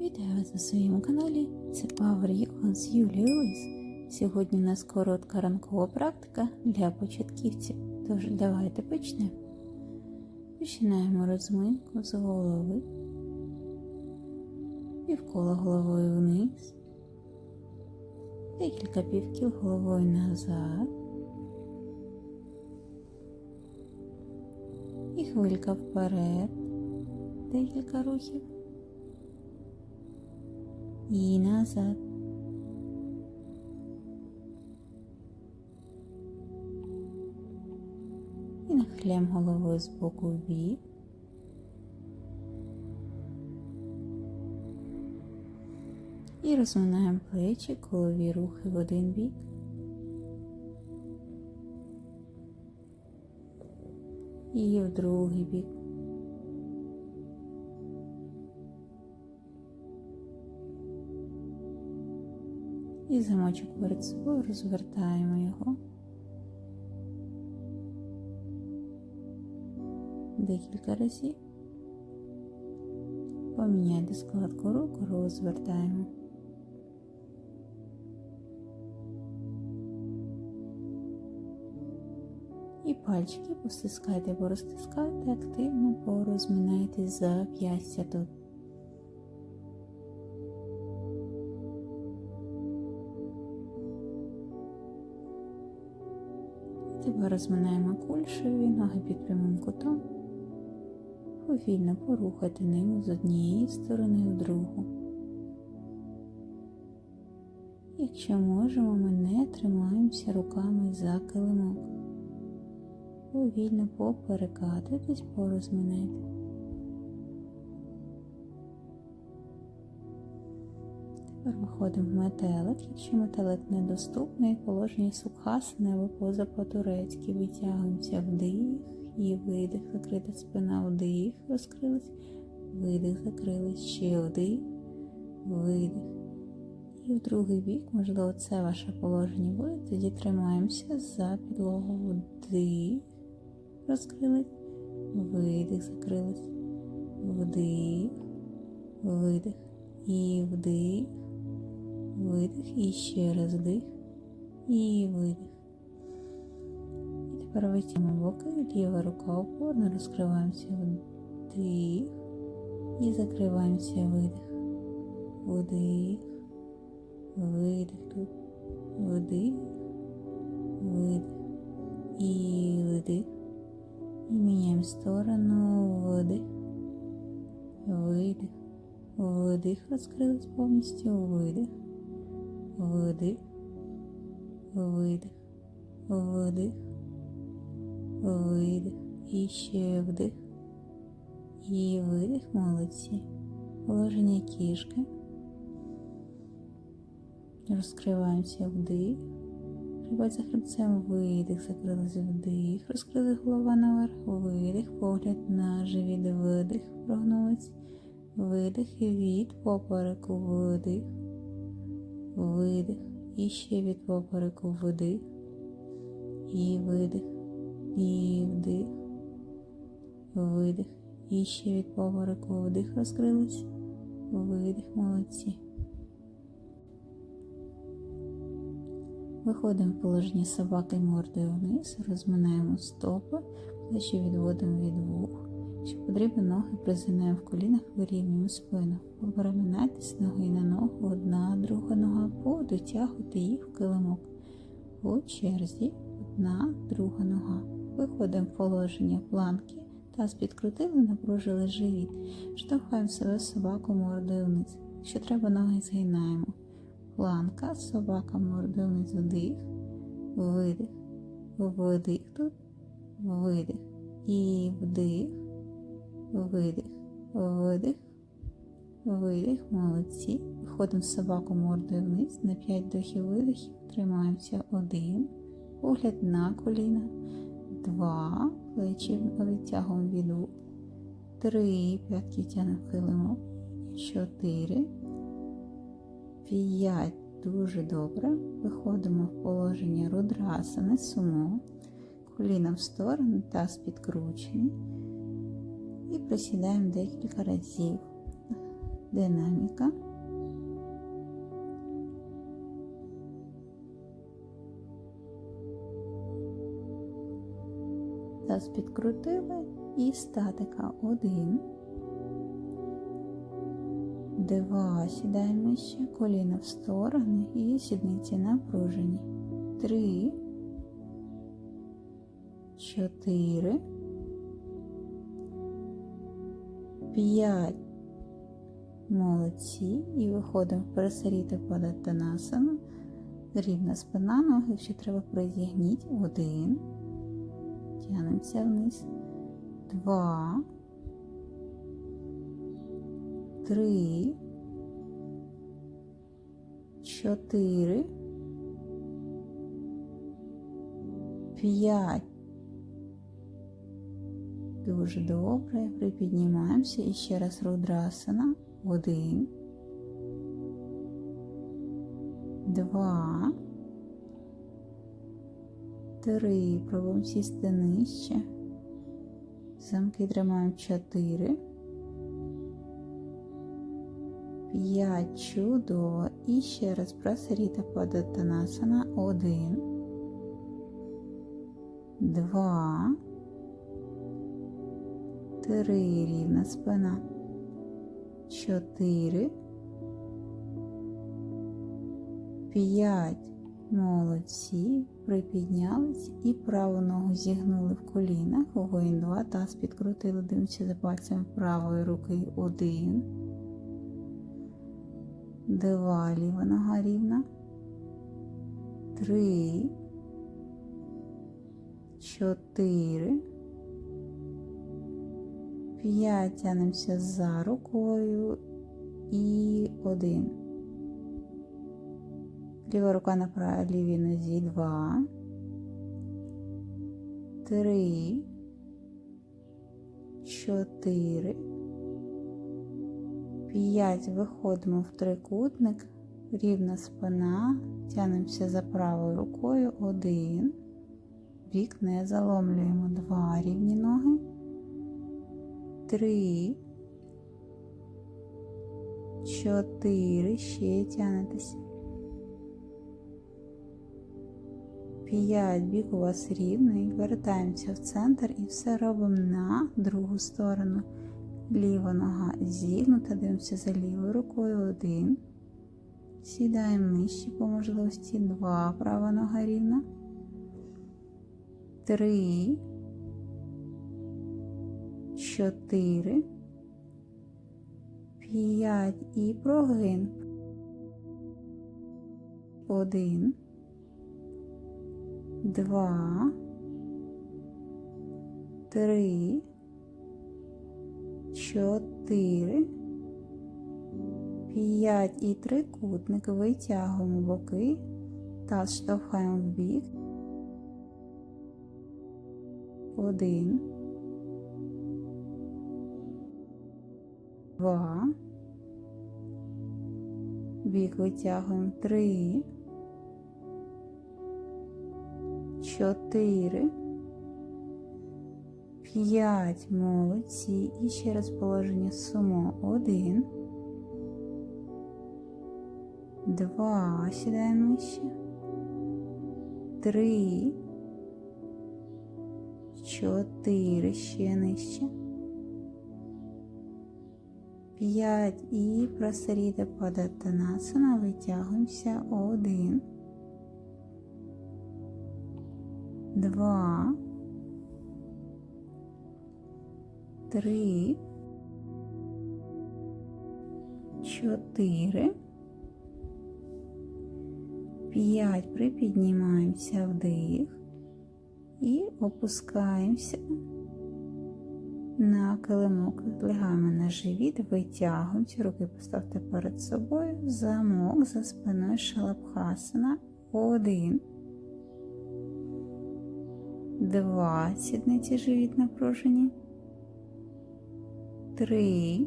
Вітаю вас на своєму каналі. Це Power Yoga з Юлією Лис. Сьогодні у нас коротка ранкова практика для початківців. Тож давайте почнемо. Починаємо розминку з голови. Півкола головою вниз. Декілька півкіл головою назад. І хвилька вперед. Декілька рухів. І назад. І нахилям головою з боку в бік. І розминаємо плечі, колові рухи в один бік. І в другий бік. І замочок перед собою розвертаємо його. Декілька разів. Поміняйте складку рук, розвертаємо. І пальчики постискайте, порозтискайте активно, порозминайте зап'ястя тут. Тепер розминаємо кульшеві, ноги під прямим кутом. Повільно порухати ними з однієї сторони в другу. Якщо можемо, ми не тримаємося руками за килимок. Повільно поперекатитись, порозминайте. Тепер виходимо в метелик. Якщо метелик недоступний, положення сукхасани або поза по-турецьки. Витягуємося вдих і видих, закрита спина, вдих, розкрилась, видих, закрилась, ще вдих, видих. І в другий бік, можливо, це ваше положення буде. Тоді тримаємося за підлогу. Вдих, розкрились, видих, закрились, вдих, видих і вдих видих, і ще раз вдих і видих. І тепер витягнемо боки, ліва рука опорна, розкриваємося вдих і закриваємося видих. Вдих, видих тут, вдих, видих і видих. І міняємо сторону, вдих, видих, вдих, розкрились повністю, видих вдих, видих, вдих, видих. І ще вдих. І видих, молодці. Положення кішки. Розкриваємося. Вдих. За хребцем. Видих, закрилися. Вдих, розкрили голова наверх, видих, погляд на живіт, видих, прогнулись, видих, від попереку, видих видих, і ще від попереку вдих, і видих, і вдих, видих, і ще від попереку вдих. Розкрились, видих, молодці. Виходимо в положення собаки мордою вниз, розминаємо стопи, плечі відводимо від вух. Якщо потрібно, ноги призинаємо в колінах, вирівнюємо спину. Попереминайтесь ноги на ногу, одна, друга нога, подотягуйте їх в килимок. По черзі, одна, друга нога. Виходимо в положення планки, таз підкрутили, напружили живіт. Штовхаємо себе собаку мордою вниз. Якщо треба, ноги згинаємо. Планка, собака мордою вниз, вдих, видих, вдих тут, видих і вдих видих, видих, видих, молодці. Виходимо з собаку мордою вниз, на 5 дохів видихів, тримаємося. Один, погляд на коліна, два, плечі витягуємо від рук, три, п'ятки тянемо хилимо, чотири, п'ять. Дуже добре. Виходимо в положення рудрасани, сумо, коліна в сторону, таз підкручений і присідаємо декілька разів. динаміка. Таз підкрутили і статика один. Два сідаємо ще коліна в сторони і сідниці напружені. Три, чотири, п'ять. Молодці. І виходимо в пересаріти падатанасану. Рівна спина, ноги, якщо треба, призігніть. Один. Тягнемося вниз. Два. Три. Чотири. П'ять. Дуже добре. Припіднімаємося. І ще раз рудрасана. Один. Два. Три. Пробуємо сісти нижче. Замки тримаємо чотири. П'ять. Чудово. І ще раз просеріта падатанасана. Один. Два. Три. Рівна спина. Чотири. П'ять. Молодці. Припіднялись і праву ногу зігнули в колінах. Воїн два. Таз підкрутили. Дивимося за пальцем правої руки. Один. Два. Ліва нога рівна. Три. Чотири. П'ять. Тянемося за рукою. І один. Ліва рука на правій лівій нозі. Два. Три. Чотири. П'ять. Виходимо в трикутник. Рівна спина. Тянемося за правою рукою. Один. Бік не заломлюємо. Два рівні ноги. Три. Чотири. Ще тянетеся. П'ять. Бік у вас рівний. Вертаємося в центр і все робимо на другу сторону. Ліва нога зігнута. Дивимося за лівою рукою. Один. Сідаємо нижче по можливості. Два. Права нога рівна. Три. Чотири. П'ять. І прогин. Один. Два. Три. Чотири. П'ять і трикутник. Витягуємо боки. Таз штовхаємо в бік. Один. Два. Бік витягуємо три. Чотири. П'ять. Молодці. І ще раз положення сумо. Один. Два. Сідаємо ще. Три. Чотири. Ще нижче. П'ять. І просеріда падатанасана. Витягуємося. Один. Два. Три. Чотири. П'ять. Припіднімаємося вдих і опускаємося на килимок. Лягаємо на живіт, витягуємося, руки поставте перед собою, замок за спиною шалабхасана. Один. Два. Сідниці живіт напружені. Три.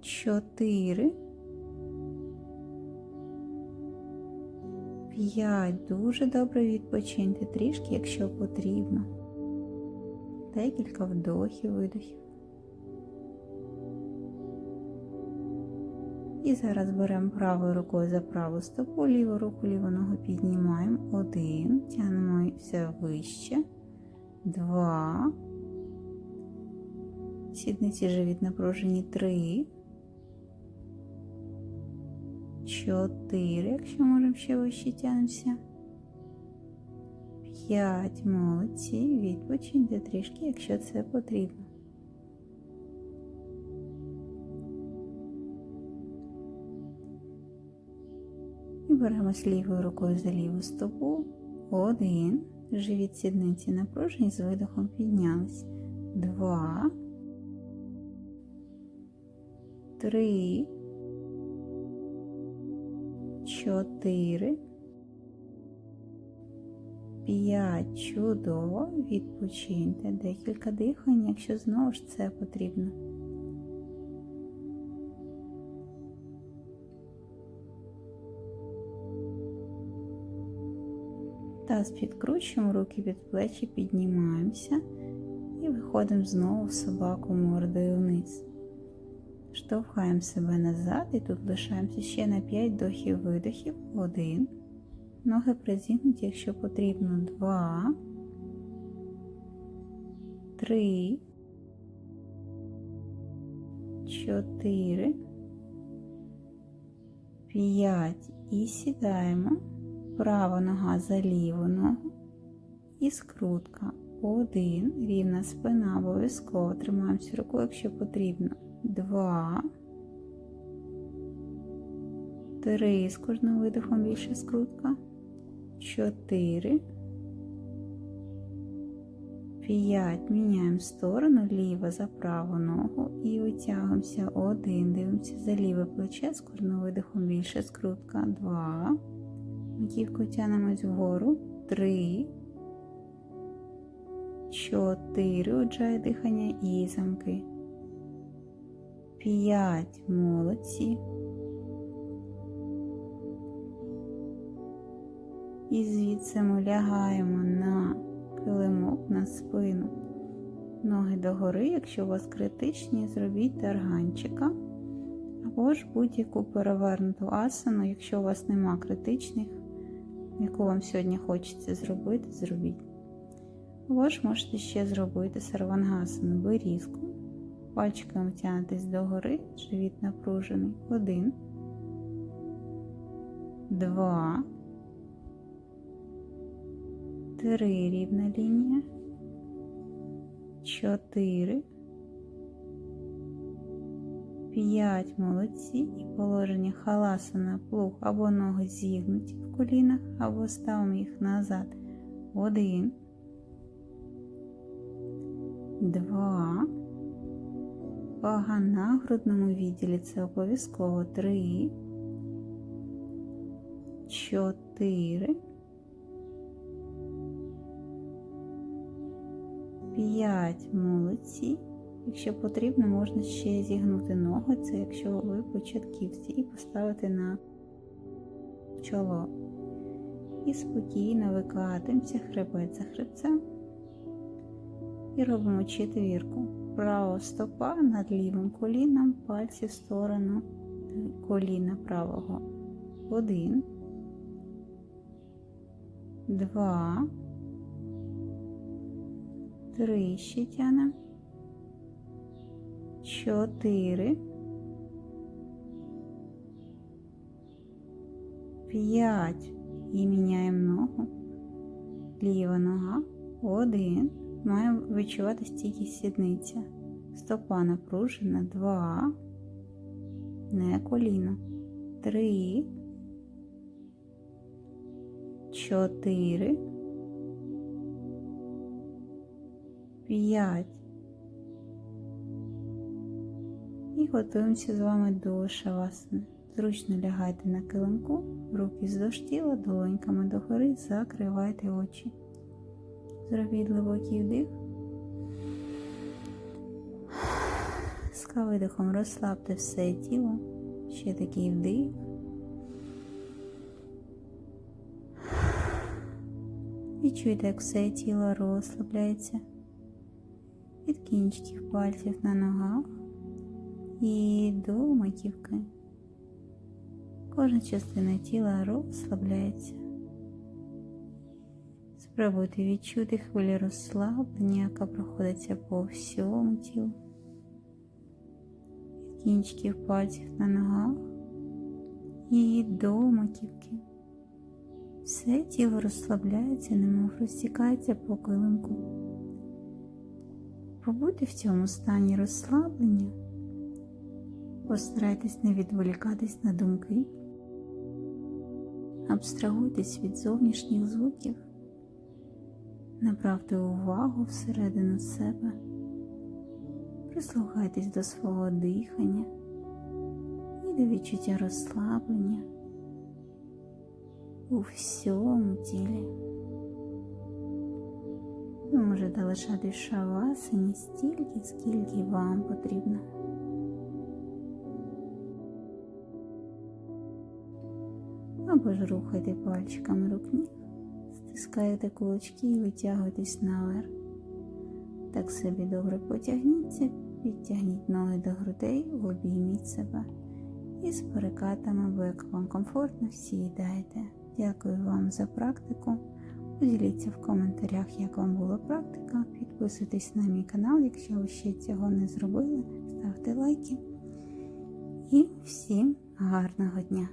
Чотири. П'ять. Дуже добре відпочиньте трішки, якщо потрібно декілька вдохів, видохів. І зараз беремо правою рукою за праву стопу, ліву руку ліву ногу піднімаємо. Один, тягнемо все вище, два. Сідниці живіт напружені три. Чотири, якщо можемо ще вище тягнемося. П'ять. Молодці. Відпочиньте трішки, якщо це потрібно. І беремось лівою рукою за ліву стопу. Один. Живіт сідниці напружені, з видохом піднялись. Два. Три. Чотири. 5. Чудово. Відпочиньте декілька дихань, якщо знову ж це потрібно. Таз підкручуємо руки від плечі, піднімаємося і виходимо знову в собаку мордою вниз. Штовхаємо себе назад і тут лишаємося ще на 5 вдохів-видохів. один. Ноги призігнуті, якщо потрібно. Два. Три. Чотири. П'ять. І сідаємо. Права нога за ліву ногу. І скрутка. Один. Рівна спина. Обов'язково тримаємося рукою, якщо потрібно. Два. Три. З кожним видихом більше скрутка. Чотири. П'ять. Міняємо сторону ліва за праву ногу і витягуємося. Один. Дивимося за ліве плече. З кожним видихом більше скрутка. Два. Маківку тянемось вгору. Три. Чотири. Уджає дихання і замки. П'ять. Молодці. І звідси ми лягаємо на килимок на спину. Ноги догори, якщо у вас критичні, зробіть тарганчика. Або ж будь-яку перевернуту асану, якщо у вас нема критичних, яку вам сьогодні хочеться зробити, зробіть. Або ж можете ще зробити сарвангасану берізку. Пальчиками тягнетесь догори, живіт напружений. Один. Два. Три рівна лінія. Чотири. П'ять молодці і положення халаса на плуг або ноги зігнуті в колінах, або ставимо їх назад. Один. Два. Вага на грудному відділі це обов'язково три. Чотири. П'ять молодці. Якщо потрібно, можна ще зігнути ноги, це якщо ви початківці, і поставити на чоло. І спокійно викладаємося хребет за хребцем. І робимо четвірку. Права стопа над лівим коліном, пальці в сторону коліна правого. Один. Два. Три ще тянемо. Чотири. П'ять. І міняємо ногу. Ліва нога. Один. Маємо відчувати стійкість сідниця. Стопа напружена. Два. Не коліно. Три. Чотири. П'ять. І готуємося з вами до шавасани. Зручно лягайте на килимку, руки здовж тіла, долоньками догори, закривайте очі. Зробіть глибокий вдих. З видихом розслабте все тіло. Ще такий вдих. І чуєте, як все тіло розслабляється від кінчиків пальців на ногах і до маківки. Кожна частина тіла розслабляється. Спробуйте відчути хвилю розслаблення, яка проходиться по всьому тілу. Від кінчиків пальців на ногах і до маківки. Все тіло розслабляється, немов розтікається по килимку. Побудьте в цьому стані розслаблення. Постарайтесь не відволікатись на думки. Абстрагуйтесь від зовнішніх звуків. Направте увагу всередину себе. Прислухайтесь до свого дихання і до відчуття розслаблення у всьому тілі. Можете лишати в шавасані стільки, скільки вам потрібно. Або ж рухайте пальчиками рук ніг, стискаєте кулачки і витягуєтесь наверх. Так собі добре потягніться, підтягніть ноги до грудей, обійміть себе. І з перекатами, бо як вам комфортно, сідайте. Дякую вам за практику. Поділіться в коментарях, як вам була практика. Підписуйтесь на мій канал, якщо ви ще цього не зробили. Ставте лайки. І всім гарного дня!